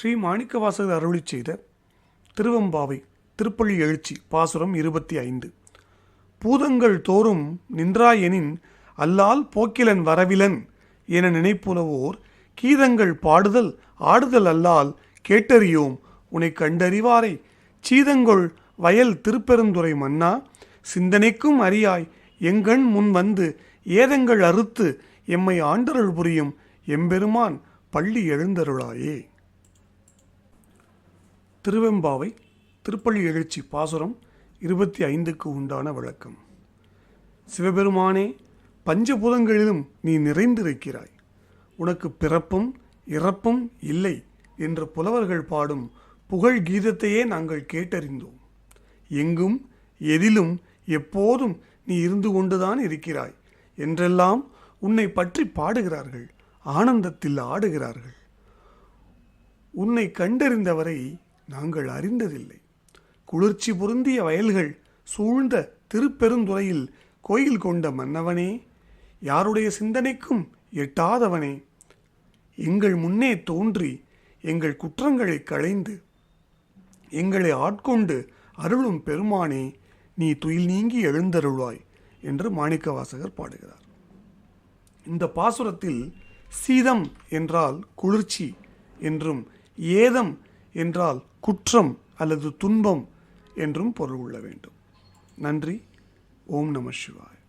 ஸ்ரீ மாணிக்கவாசகர் அருளி செய்த திருவம்பாவை திருப்பள்ளி எழுச்சி பாசுரம் இருபத்தி ஐந்து. பூதங்கள் தோறும் நின்றாயெனின் அல்லால் போக்கிலன் வரவிலன் என நினைப்புலவோர் கீதங்கள் பாடுதல் ஆடுதல் அல்லால் கேட்டறியோம். உனை கண்டறிவாரை சீதங்கொள் வயல் திருப்பெருந்துறை மன்னா சிந்தனைக்கும் அறியாய் எங்கண் முன் வந்து ஏதங்கள் அறுத்து எம்மை ஆண்டருள் புரியும் எம்பெருமான் பள்ளி எழுந்தருளாயே. திருவெம்பாவை திருப்பள்ளி எழுச்சி பாசுரம் இருபத்தி ஐந்துக்கு உண்டான விளக்கம் சிவபெருமானே பஞ்சபூதங்களிலும் நீ நிறைந்திருக்கிறாய். உனக்கு பிறப்பும் இறப்பும் இல்லை என்று புலவர்கள் பாடும் புகழ் கீதத்தையே நாங்கள் கேட்டறிந்தோம். எங்கும் எதிலும் எப்போதும் நீ இருந்து கொண்டுதான் இருக்கிறாய் என்றெல்லாம் உன்னை பற்றி பாடுகிறார்கள் ஆனந்தத்தில் ஆடுகிறார்கள். உன்னை கண்டறிந்தவரை நாங்கள் அறிந்ததில்லை. குளிர்ச்சி பொருந்திய வயல்கள் சூழ்ந்த திருப்பெருந்துறையில் கோயில் கொண்ட மன்னவனே யாருடைய சிந்தனைக்கும் எட்டாதவனே. எங்கள் முன்னே தோன்றி எங்கள் குற்றங்களை களைந்து எங்களை ஆட்கொண்டு அருளும் பெருமானே நீ துயில் நீங்கி எழுந்தருள்வாய் என்று மாணிக்கவாசகர் பாடுகிறார். இந்த பாசுரத்தில் சீதம் என்றால் குளிர்ச்சி என்றும் ஏதம் என்றால் குற்றம் அல்லது துன்பம் என்றும் பொருள் கொள்ள வேண்டும். நன்றி. ஓம் நம சிவாய்.